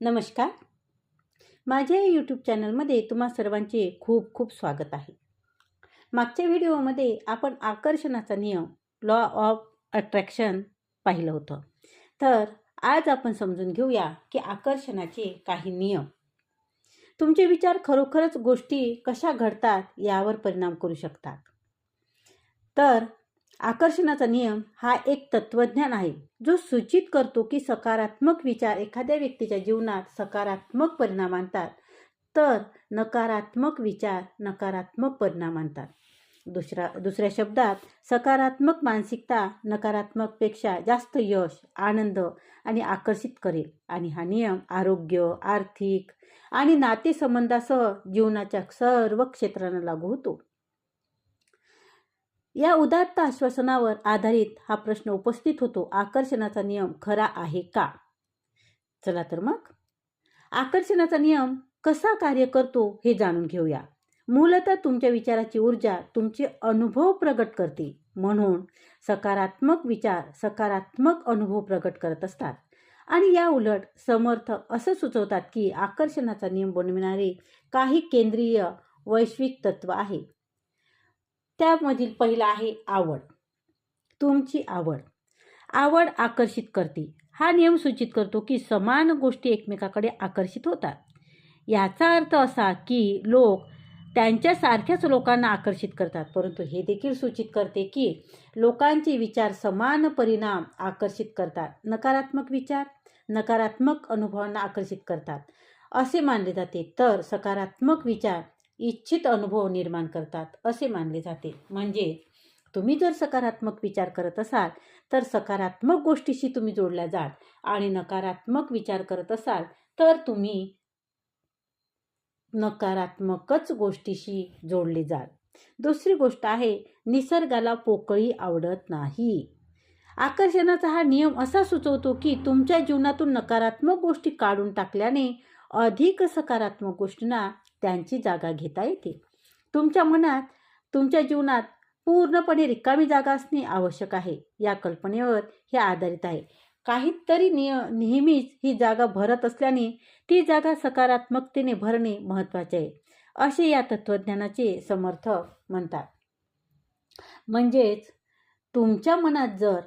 नमस्कार. माझ्या यूट्यूब चॅनलमध्ये तुम्हा सर्वांचे खूप खूप स्वागत आहे. मागच्या व्हिडिओमध्ये आपण आकर्षणाचा नियम लॉ ऑफ अट्रॅक्शन पाहिलं होतं. तर आज आपण समजून घेऊया की आकर्षणाचे काही नियम. तुमचे विचार खरोखरच गोष्टी कशा घडतात यावर परिणाम करू शकतात. तर आकर्षणाचा नियम हा एक तत्वज्ञान आहे जो सूचित करतो की सकारात्मक विचार एखाद्या व्यक्तीच्या जीवनात सकारात्मक परिणाम आणतात. तर नकारात्मक विचार नकारात्मक परिणाम आणतात. दुसरा दुसऱ्या शब्दात सकारात्मक मानसिकता नकारात्मकपेक्षा जास्त यश आनंद आणि आकर्षित करेल. आणि हा नियम आरोग्य आर्थिक आणि नातेसंबंधासह जीवनाच्या सर्व क्षेत्रांना लागू होतो. या उदात्त आश्वासनावर आधारित हा प्रश्न उपस्थित होतो. आकर्षणाचा नियम खरा आहे का? चला तर मग. आकर्षणाचा नियम कसा कार्य करतो हे जाणून घेऊया. मूलतः तुमच्या विचाराची ऊर्जा तुमचे अनुभव प्रगट करते. म्हणून सकारात्मक विचार सकारात्मक अनुभव प्रगट करत असतात. आणि या उलट समर्थ असं सुचवतात की आकर्षणाचा नियम बनविणारे काही केंद्रीय वैश्विक तत्व आहे. त्यामधील पहिला आहे आवड. तुमची आवड. आवड आकर्षित करते. हा नियम सूचित करतो की समान गोष्टी एकमेकाकडे आकर्षित होतात. याचा अर्थ असा की लोक त्यांच्यासारख्याच लोकांना आकर्षित करतात. परंतु हे देखील सूचित करते की लोकांचे विचार समान परिणाम आकर्षित करतात. नकारात्मक विचार नकारात्मक अनुभवांना आकर्षित करतात. असे मानले जाते. तर सकारात्मक विचार इच्छित अनुभव निर्माण करतात असे मानले जाते. म्हणजे तुम्ही जर सकारात्मक विचार करत असाल तर सकारात्मक गोष्टीशी तुम्ही जोडल्या जाल आणि नकारात्मक विचार करत असाल तर तुम्ही नकारात्मकच गोष्टीशी जोडले जाल. दुसरी गोष्ट आहे निसर्गाला पोकळी आवडत नाही. आकर्षणाचा हा नियम असा सुचवतो की तुमच्या जीवनातून नकारात्मक गोष्टी काढून टाकल्याने अधिक सकारात्मक गोष्टींना त्यांची जागा घेता येते. तुमच्या मनात तुमच्या जीवनात पूर्णपणे रिकामी जागा असणे आवश्यक आहे या कल्पनेवर हे आधारित आहे. काहीतरी निय नेहमीच ही जागा भरत असल्याने ती जागा सकारात्मकतेने भरणे महत्त्वाचे आहे असे या तत्त्वज्ञानाचे समर्थक म्हणतात. म्हणजेच तुमच्या मनात जर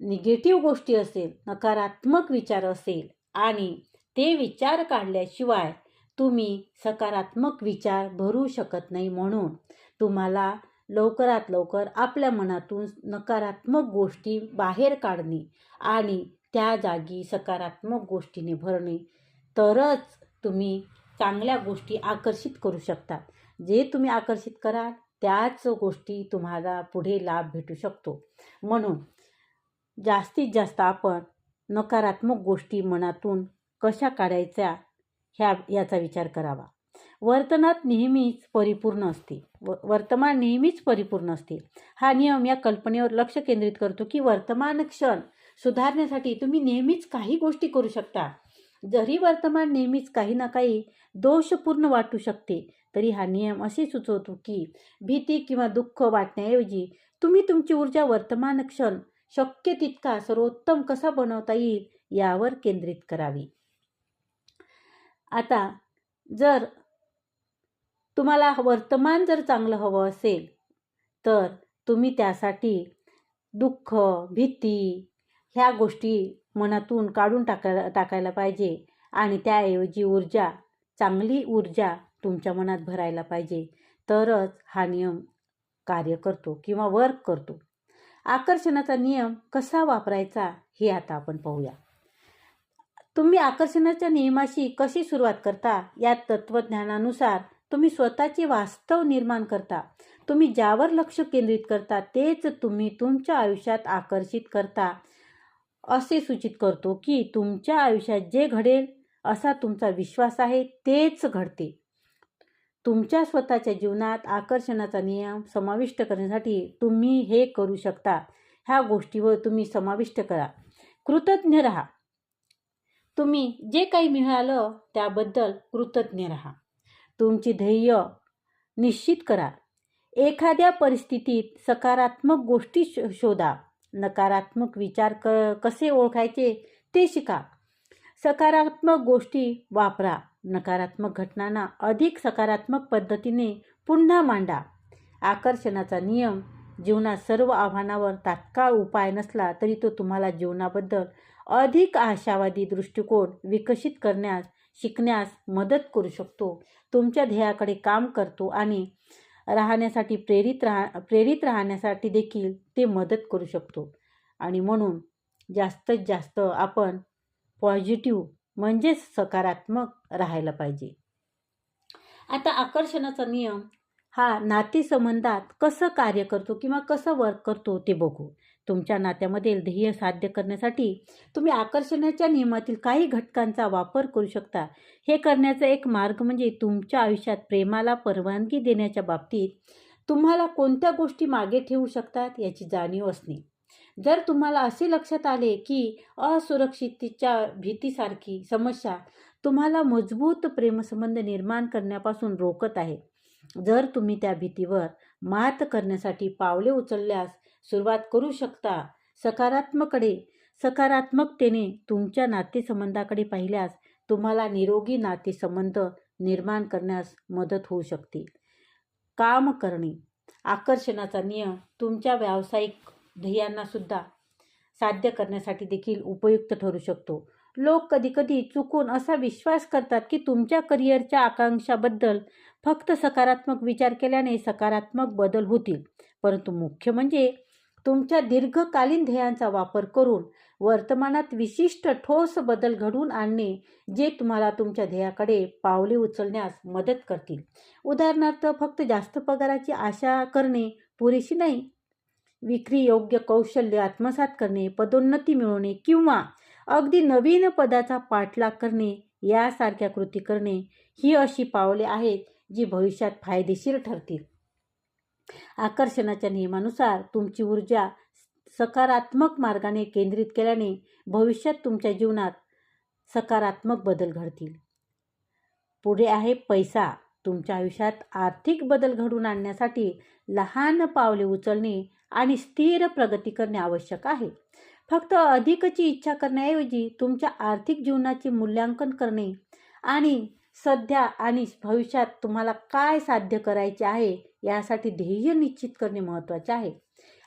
निगेटिव्ह गोष्टी असेल नकारात्मक विचार असेल आणि ते विचार काढल्याशिवाय तुम्ही सकारात्मक विचार भरू शकत नाही म्हणून तुम्हाला लवकरात लवकर आपल्या मनातून नकारात्मक गोष्टी बाहेर काढणे आणि त्या जागी सकारात्मक गोष्टीने भरणे तरच तुम्ही चांगल्या गोष्टी आकर्षित करू शकता. जे तुम्ही आकर्षित कराल त्याच गोष्टी तुम्हाला पुढे लाभ भेटू शकतो. म्हणून जास्तीत जास्त आपण नकारात्मक गोष्टी मनातून कशा काढायच्या ह्या याचा विचार करावा. वर्तनात नेहमीच परिपूर्ण असते. व वर्तमान नेहमीच परिपूर्ण असते. हा नियम या कल्पनेवर लक्ष केंद्रित करतो की वर्तमान क्षण सुधारण्यासाठी तुम्ही नेहमीच काही गोष्टी करू शकता. जरी वर्तमान नेहमीच काही ना काही दोषपूर्ण वाटू शकते तरी हा नियम असे सुचवतो की भीती किंवा दुःख वाटण्याऐवजी तुम्ही तुमची ऊर्जा वर्तमान क्षण शक्य तितका सर्वोत्तम कसा बनवता येईल यावर केंद्रित करावी. आता जर तुम्हाला वर्तमान जर चांगलं हवं असेल तर तुम्ही त्यासाठी दुःख भीती ह्या गोष्टी मनातून काढून टाकायला टाकायला पाहिजे आणि त्याऐवजी ऊर्जा चांगली ऊर्जा तुमच्या मनात भरायला पाहिजे. तरच हा नियम कार्य करतो किंवा वर्क करतो. आकर्षणाचा नियम कसा वापरायचा हे आता आपण पाहूया. तुम्ही आकर्षणाच्या नियमाशी कशी सुरुवात करता? या तत्त्वज्ञानानुसार तुम्ही स्वतःचे वास्तव निर्माण करता. तुम्ही ज्यावर लक्ष केंद्रित करता तेच तुम्ही तुमच्या आयुष्यात आकर्षित करता. असे सूचित करतो की तुमच्या आयुष्यात जे घडेल असा तुमचा विश्वास आहे तेच घडते. तुमच्या स्वतःच्या जीवनात आकर्षणाचा नियम समाविष्ट करण्यासाठी तुम्ही हे करू शकता. ह्या गोष्टीवर तुम्ही समाविष्ट करा. कृतज्ञ राहा. तुम्ही जे काही मिळालं त्याबद्दल कृतज्ञ राहा. तुमची ध्येय निश्चित करा. एखाद्या परिस्थितीत सकारात्मक गोष्टी शोधा. नकारात्मक विचार क कसे ओळखायचे ते शिका. सकारात्मक गोष्टी वापरा. नकारात्मक घटनांना अधिक सकारात्मक पद्धतीने पुन्हा मांडा. आकर्षणाचा नियम जीवनात सर्व आव्हानावर तात्काळ उपाय नसला तरी तो तुम्हाला जीवनाबद्दल अधिक आशावादी दृष्टिकोन विकसित करण्यास शिकण्यास मदत करू शकतो. तुमच्या ध्येयाकडे काम करतो आणि राहण्यासाठी प्रेरित राहा प्रेरित राहण्यासाठी देखील ते मदत करू शकतो. आणि म्हणून जास्तीत जास्त आपण पॉझिटिव्ह म्हणजेच सकारात्मक राहायला पाहिजे. आता आकर्षणाचा नियम हा नातेसंबंधात कसं कार्य करतो किंवा कसं वर्क करतो ते बघू. तुमच्या नात्यामधील ध्येय साध्य करण्यासाठी तुम्ही आकर्षणाच्या नियमातील काही घटकांचा वापर करू शकता. हे करण्याचा एक मार्ग म्हणजे तुमच्या आयुष्यात प्रेमाला परवानगी देण्याच्या बाबतीत तुम्हाला कोणत्या गोष्टी मागे ठेवू शकतात याची जाणीव असणे. जर तुम्हाला असे लक्षात आले की असुरक्षिततेच्या भीतीसारखी समस्या तुम्हाला मजबूत प्रेमसंबंध निर्माण करण्यापासून रोखत आहे जर तुम्ही त्या भीतीवर मात करण्यासाठी पावले उचलल्यास सुरुवात करू शकता. सकारात्मकडे सकारात्मकतेने तुमच्या नातेसंबंधाकडे पाहिल्यास तुम्हाला निरोगी नातेसंबंध निर्माण करण्यास मदत होऊ शकते. काम करणे आकर्षणाचा नियम तुमच्या व्यावसायिक ध्येयांनासुद्धा साध्य करण्यासाठी देखील उपयुक्त ठरू शकतो. लोक कधीकधी चुकून असा विश्वास करतात की तुमच्या करिअरच्या आकांक्षाबद्दल फक्त सकारात्मक विचार केल्याने सकारात्मक बदल होतील. परंतु मुख्य म्हणजे तुमच्या दीर्घकालीन ध्येयांचा वापर करून वर्तमानात विशिष्ट ठोस बदल घडवून आणणे जे तुम्हाला तुमच्या ध्येयाकडे पावले उचलण्यास मदत करतील. उदाहरणार्थ फक्त जास्त पगाराची आशा करणे पुरेशी नाही. विक्री योग्य कौशल्य आत्मसात करणे पदोन्नती मिळवणे किंवा अगदी नवीन पदाचा पाठलाग करणे यासारख्या कृती करणे ही अशी पावले आहेत जी भविष्यात फायदेशीर ठरतील. आकर्षणाच्या नियमानुसार तुमची ऊर्जा सकारात्मक मार्गाने केंद्रित केल्याने भविष्यात तुमच्या जीवनात सकारात्मक बदल घडतील. पुढे आहे पैसा. तुमच्या आयुष्यात आर्थिक बदल घडवून आणण्यासाठी लहान पावले उचलणे आणि स्थिर प्रगती करणे आवश्यक आहे. फक्त अधिकची इच्छा करण्याऐवजी तुमच्या आर्थिक जीवनाचे मूल्यांकन करणे आणि सध्या आणि भविष्यात तुम्हाला काय साध्य करायचे आहे यासाठी ध्येय निश्चित करणे महत्त्वाचे आहे.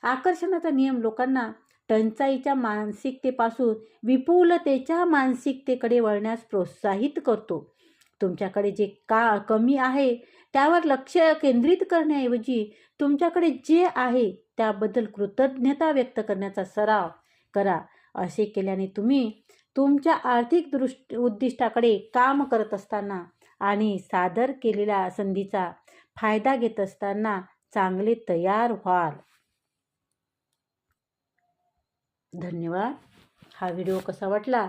आकर्षणाचा नियम लोकांना टंचाईच्या मानसिकतेपासून विपुलतेच्या मानसिकतेकडे वळण्यास प्रोत्साहित करतो. तुमच्याकडे जे का कमी आहे त्यावर लक्ष केंद्रित करण्याऐवजी तुमच्याकडे जे आहे त्याबद्दल कृतज्ञता व्यक्त करण्याचा सराव करा असे केल्याने तुम्ही तुमच्या आर्थिक दृष्ट उद्दिष्टाकडे काम करत असताना आणि सादर केलेल्या संधीचा फायदा घेत असताना चांगले तयार व्हाल. धन्यवाद. हा व्हिडिओ कसा वाटला?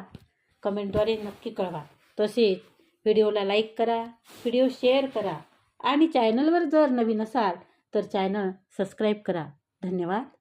कमेंटद्वारे नक्की कळवा. तसेच व्हिडिओला लाईक करा व्हिडिओ शेअर करा आणि चॅनलवर जर नवीन असाल तर चॅनल सबस्क्राईब करा. धन्यवाद.